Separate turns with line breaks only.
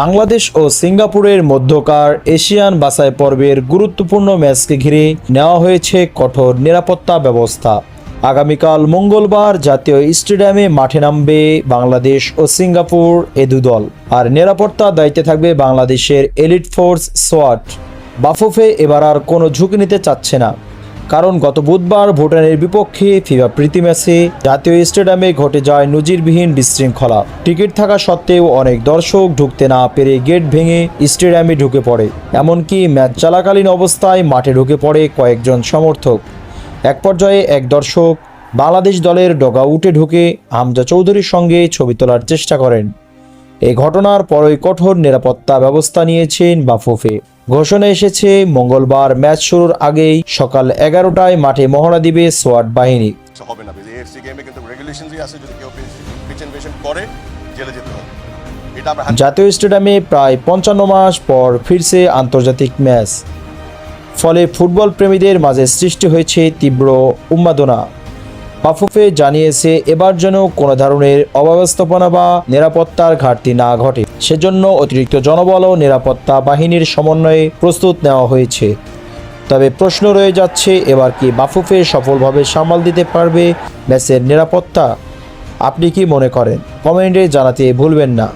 বাংলাদেশ ও সিঙ্গাপুরের মধ্যকার এশিয়ান বাছাই পর্বের গুরুত্বপূর্ণ ম্যাচকে ঘিরে নেওয়া হয়েছে কঠোর নিরাপত্তা ব্যবস্থা। আগামীকাল মঙ্গলবার জাতীয় স্টেডিয়ামে মাঠে নামবে বাংলাদেশ ও সিঙ্গাপুর এ দুদল আর নিরাপত্তা দায়িত্বে থাকবে বাংলাদেশের এলিট ফোর্স সোয়াট বাফুফে এবার আর কোনো ঝুঁকি নিতে চাচ্ছে না। কারণ গত বুধবার ভুটানের বিপক্ষে ফিফা প্রীতি ম্যাচে জাতীয় স্টেডিয়ামে ঘটে যায় নজিরবিহীন বিশৃঙ্খলা। টিকিট থাকা সত্ত্বেও অনেক দর্শক ঢুকতে না পেরে গেট ভেঙে স্টেডিয়ামে ঢুকে পড়ে। এমনকি ম্যাচ চলাকালীন অবস্থায় মাঠে ঢুকে পড়ে কয়েকজন সমর্থক। এক পর্যায়ে এক দর্শক বাংলাদেশ দলের ডগা উঠে ঢুকে হামজা চৌধুরীর সঙ্গে ছবি তোলার চেষ্টা করেন। এই ঘটনার পরই কঠোর নিরাপত্তা ব্যবস্থা নিয়েছেন বাফুফে। ঘোষণা এসেছে মঙ্গলবার ম্যাচ শুরুর আগেই সকাল এগারোটায় মাঠে মহড়া দিবে সোয়াট বাহিনী।
হবে না এএফসি গেমে কিন্তু রেগুলেশনই আছে যদি কেউ পিচ ইনভেশন করে জেলে যেতে হবে।
জাতীয় স্টেডিয়ামে প্রায় পঞ্চান্ন মাস পর ফিরছে আন্তর্জাতিক ম্যাচ। ফলে ফুটবল প্রেমীদের মাঝে সৃষ্টি হয়েছে তীব্র উন্মাদনা। বাফুফে জানিয়েছে, এবার যেন কোনো ধরনের অব্যবস্থাপনা বা নিরাপত্তার ঘাটতি না ঘটে। সেজন্য অতিরিক্ত জনবল ও নিরাপত্তা বাহিনীর সমন্বয়ে প্রস্তুত নেওয়া হয়েছে। তবে প্রশ্ন রয়ে যাচ্ছে, এবার কি বাফুফে সফলভাবে সামাল দিতে পারবে ম্যাচের নিরাপত্তা? আপনি কি মনে করেন? কমেন্টে জানাতে ভুলবেন না।